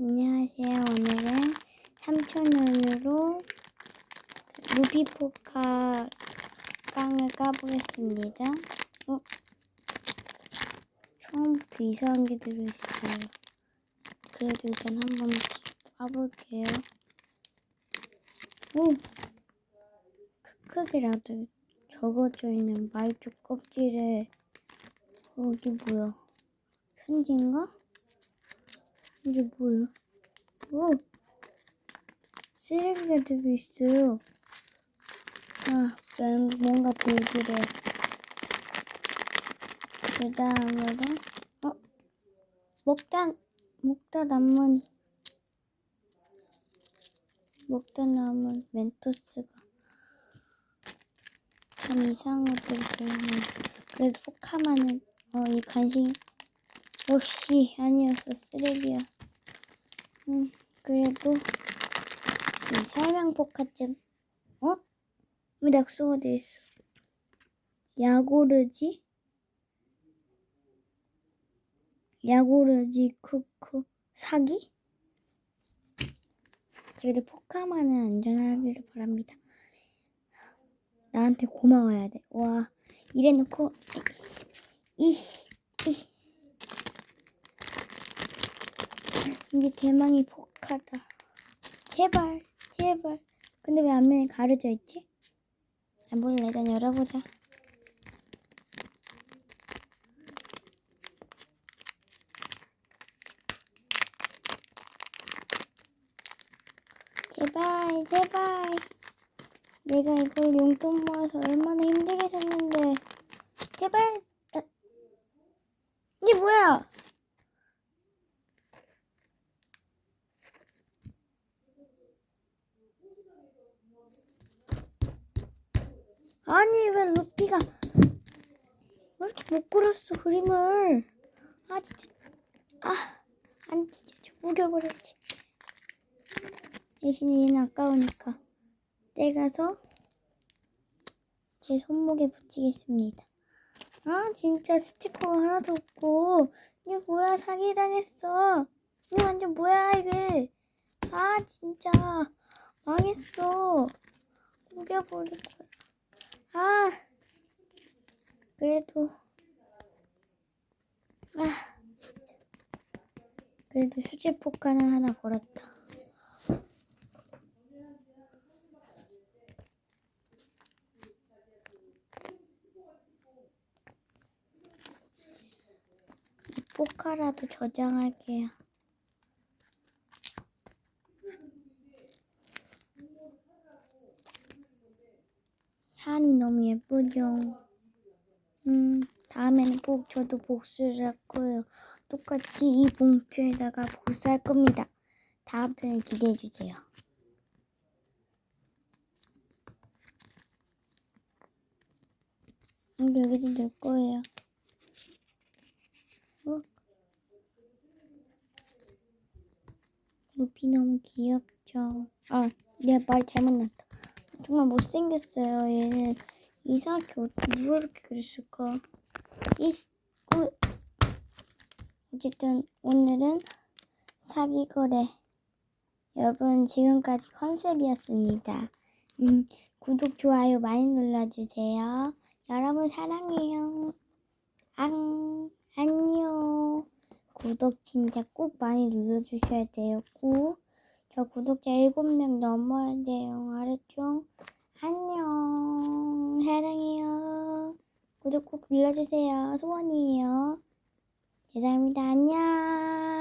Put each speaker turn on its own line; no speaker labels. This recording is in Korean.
안녕하세요. 오늘은 3,000원으로 루비포카 깡을 까보겠습니다. 어? 처음부터 이상한 게 들어있어요. 그래도 일단 한번 까볼게요. 오! 크크기라도 적어져 있는 말뚝 껍질에 어, 이게 뭐야? 편지인가? 이게 뭐야? 오! 쓰레기가 들어있어요. 아, 난 뭔가 불길해. 그 다음으로, 어? 먹다, 먹다 남은, 먹다 남은 멘토스가 참 이상한 것들이 들어있네. 그래도 포카마는, 어, 이 간식, 역시 아니었어 쓰레기야. 음 그래도 이 설명 포카증 어? 왜 낙서가 돼 있어? 야고르지? 야고르지 크크 사기? 그래도 포카만은 안전하기를 바랍니다. 나한테 고마워야 돼. 와 이래놓고 이씨 이 이게 대망의 포카다. 제발, 제발. 근데 왜 앞면에 가려져 있지? 아, 몰라. 일단 열어보자. 제발, 제발. 내가 이걸 용돈 모아서 얼마나 힘들게 샀는데. 제발. 아, 이게 뭐야? 아니 왜 루피가 왜 이렇게 못 그렸어 그림을? 아 진짜 아안 찢어져. 우겨버려야지. 대신에 얘는 아까우니까 떼가서 제 손목에 붙이겠습니다. 아 진짜 스티커가 하나도 없고. 이게 뭐야 사기당했어. 이거 완전 뭐야 이게. 아 진짜 망했어. 우겨버릴 거야 아, 그래도, 아. 그래도 수제 포카는 하나 걸었다. 이 포카라도 저장할게요. 한이 너무 예쁘죠? 음, 다음에는 꼭 저도 복수를 할 거예요. 똑같이 이 봉투에다가 복수할 겁니다. 다음 편을 기대해 주세요. 음, 여기도 넣을 거예요. 어? 루피 너무 귀엽죠? 아, 내가 말 잘못 났다. 정말 못생겼어요. 얘는 이상하게 어떻게 누가 이렇게 그랬을까? 이 어, 어쨌든 오늘은 사기 거래. 여러분 지금까지 컨셉이었습니다. 음, 구독 좋아요 많이 눌러주세요. 여러분 사랑해요. 안 안녕. 구독 진짜 꼭 많이 눌러주셔야 돼요. 꾹. 저 구독자 7명 넘어야 돼요. 알았죠? 안녕. 사랑해요. 구독 꼭 눌러주세요. 소원이에요. 죄송합니다. 안녕.